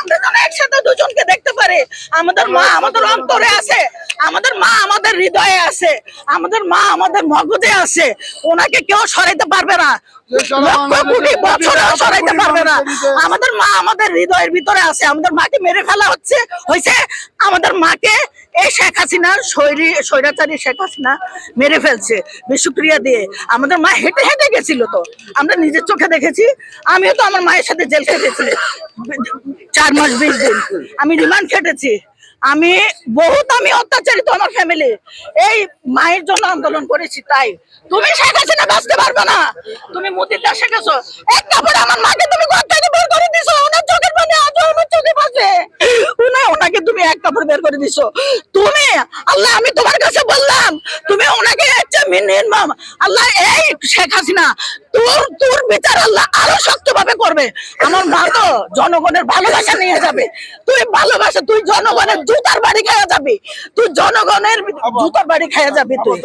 আমরা যেন একসাথে দুজনকে দেখতে পারি। আমাদের মা আমাদের অন্তরে আছে। আমাদের মা আমাদের হৃদয়ে আছে। আমাদের মা আমাদের মগজে আছে। ওনাকে কেউ সরাইতে পারবে না। সরাইতে পারবে আমাদের মা আমাদের হৃদয়ের ভিতরে আছে। আমাদের মাকে মেরে ফেলা হচ্ছে। হয়েছে? আমাদের মাকে এই শেখ হাসিনার শৈরী স্বৈরাচারী শেখ হাসিনা মেরে ফেলছে বিষক্রিয়া দিয়ে। আমাদের মা হেঁটে হেঁটে গেছিল তো। আমরা নিজের চোখে দেখেছি। আমিও তো আমার মায়ের সাথে জেল খেটেছি। চার মাস বিশ দিন। আমি রিমান্ড খেটেছি। আমি বহুত আমি অত্যাচারিত আমার ফ্যামিলি এই মায়ের জন্য আন্দোলন করেছি, তাই। তুমি শেখ হাসিনা বাঁচতে পারবে না। তুমি মোদির দাস শেখেছো এক কাপড়ে আমার মাকে তুমি থেকে বের করে দিছো। ওনার চোখের পানি আজও আমার চোখে ওনাকে তুমি এক কাপড় বের করে দিছো। তুমি, আল্লাহ, আমি তোমার কাছে বললাম। তুমি ওনাকে মিনিট আল্লাহ এই শেখ হাসিনা তোর তোর বিচার আল্লাহ আরও শক্তভাবে করবে। আমার মা তো জনগণের ভালোবাসা নিয়ে যাবে। তুই ভালোবাসা তুই জনগণের জুতার বাড়ি খাওয়া যাবি। তুই জনগণের জুতার বাড়ি খাওয়া যাবি তুই।